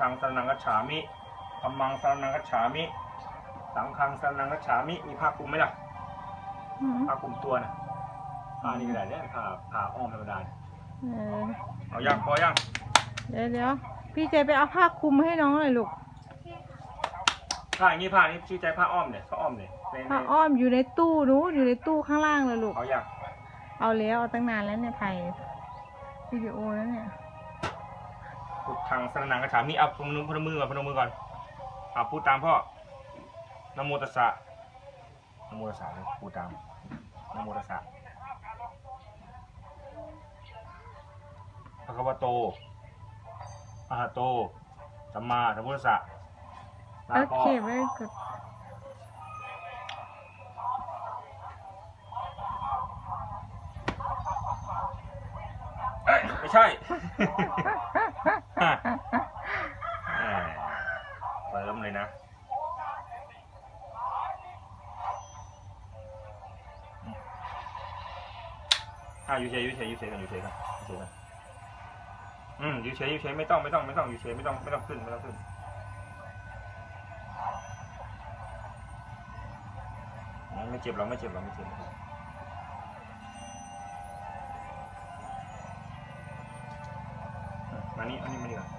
ธังสรนังกัจฉามิธัมมังสรนังกัจฉามิ สังฆังสรนังกัจฉามิ มีผ้าคลุมไหมล่ะอืมผ้าคลุมตัวนะผ้านี่ก็ได้เนี่ยผ้าผ้าอ้อมธรรมดาเนี่ยเออเอายังพอยังเดี๋ยวเดี๋ยวพี่เจไปเอาผ้าคลุมให้น้องหน่อยลูก ผ้าอย่างนี้ผ้านี้ชื่อใจผ้าอ้อมเนี่ยผ้าอ้อมเนี่ยในในผ้าอ้อมอยู่ในตู้นู้นอยู่ในตู้ข้างล่างเลยลูก เอายังเอาแล้วเอาตั้งนานแล้วเนี่ยถ่ายวิดีโอแล้วเนี่ย พุทธังสรนังกัจฉามิเอาพนมพนมมือก่อนพนมมือก่อนเอาพูดตามพ่อนะโมตัสสะนะโมตัสสะเลยพูดตามนะโมตัสสะภะคะวะโตอะหะโตสัมมาสัมพุทธัสสะลาโอพ่อเคไว้กดเอ้ยไม่ใช่ แหมเติมเลยนะอะอยู่เฉยอยู่เฉยอยู่เฉยกันอยู่เฉยกันอยู่เฉยกันอืมอยู่เฉยอยู่เฉยไม่ต้องไม่ต้องไม่ต้องอยู่เฉยไม่ต้องไม่ต้องขึ้นไม่ต้องขึ้นไม่เจ็บหรอกไม่เจ็บหรอกไม่เจ็บ นี่อันนี้มานี่ก่อน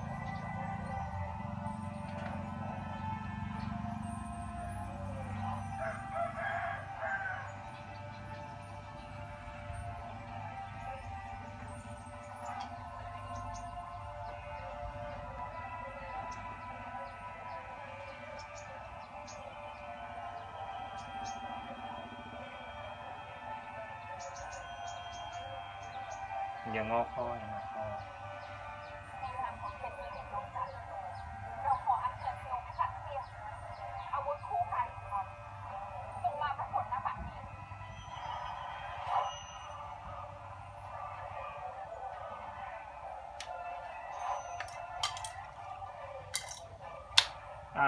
อย่างงอคออย่างงอคอ อ่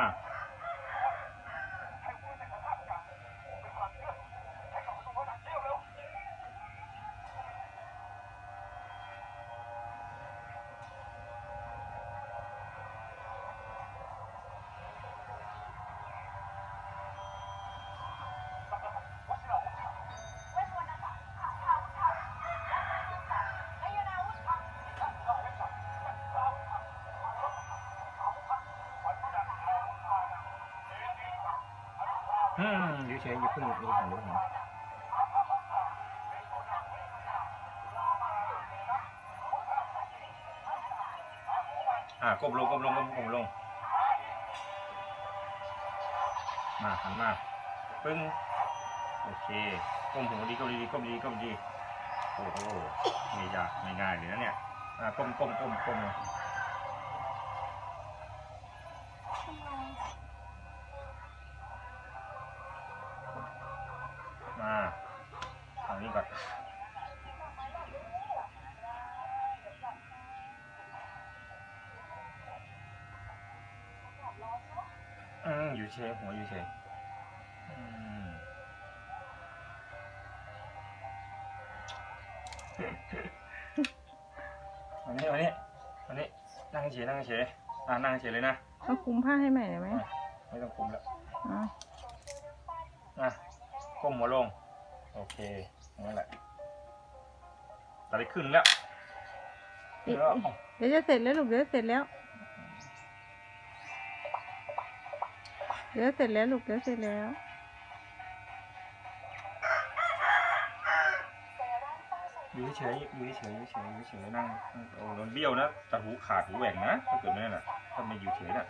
อืมอยู่เฉยอยู่าเพิ่งอยู่หันอยู่าเพิ่งหันอ่าก้มลงก้มลงก้มก้มลง มาหันมาปึ้งโอเคก้มหัวดีก้มดีก้มดีก้มดีโอ้โหไม่ยากไม่ง่ายเลยนะเนี่ยอ่าก้มก้มก้มก้มลงมาทางนี้ก่อน อืมอยู่เฉยหัวอยู่เฉยอืมอันนี้อันนี้อันนี้นั่งเฉยนั่งเฉยอ่านั่งเฉยเลยนะเอาคลุมผ้าให้ใหม่ได้ไหมไม่ต้องคุมแล้วอ๋ออะก้มหัวลง โอเคอย่างนั้นแหละตัดได้ขึ้นแล้วเดี๋ยวแล้วเอาเดี๋ยวจะเสร็จแล้วลูกเดี๋ยวจะเสร็จแล้ว เดี๋ยวเสร็จแล้วลูกเดี๋ยวเสร็จแล้วอยู่เฉยอยู่เฉยอยู่เฉยอยู่เฉยนั่งนั่งโอ้โดนเบี้ยวนะแต่หูขาดหูแหว่งนะถ้าเกิดไม่นั่นน่ะถ้าไม่อยู่เฉยน่ะ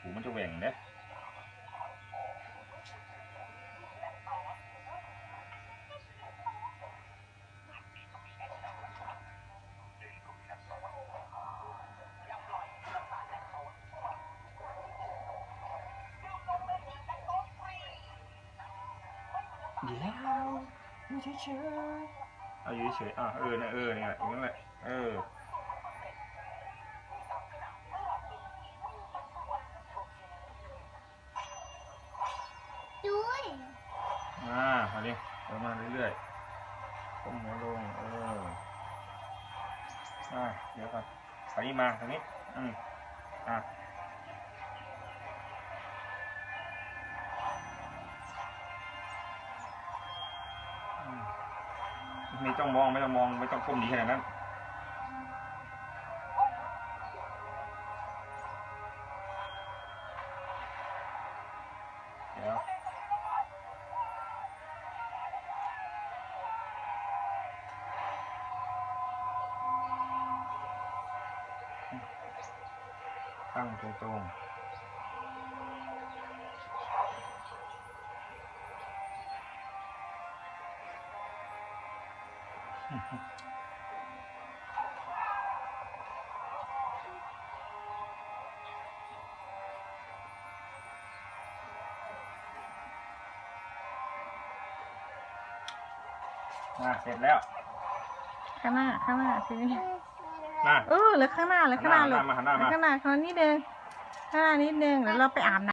หูมันจะแหว่งนะ เดี๋ยวอยู่เฉยๆเอาอยู่เฉยๆอะเออนะเออเนี่ยอย่างนั้นแหละเออด้วยมาเอาดิเอามาเรื่อยๆก้มหัวลงเอออะเดี๋ยวก่อนทอันนี้มาทางนี้อืมอะ ไม่ต้องมองไม่ต้องมองไม่ต้องก้มหนีขนาดนั้นเดี๋ยวตั้งตรง มาเสร็จแล้ว ข้างหน้าข้างหน้าสิมาเออเหลือข้างหน้าเหลือข้างหน้าหันหน้าลูกมาหันหน้ามาข้างหน้าเขานิดนึงข้างหน้านิดนึงเดี๋ยวเราไปอาบน้ำ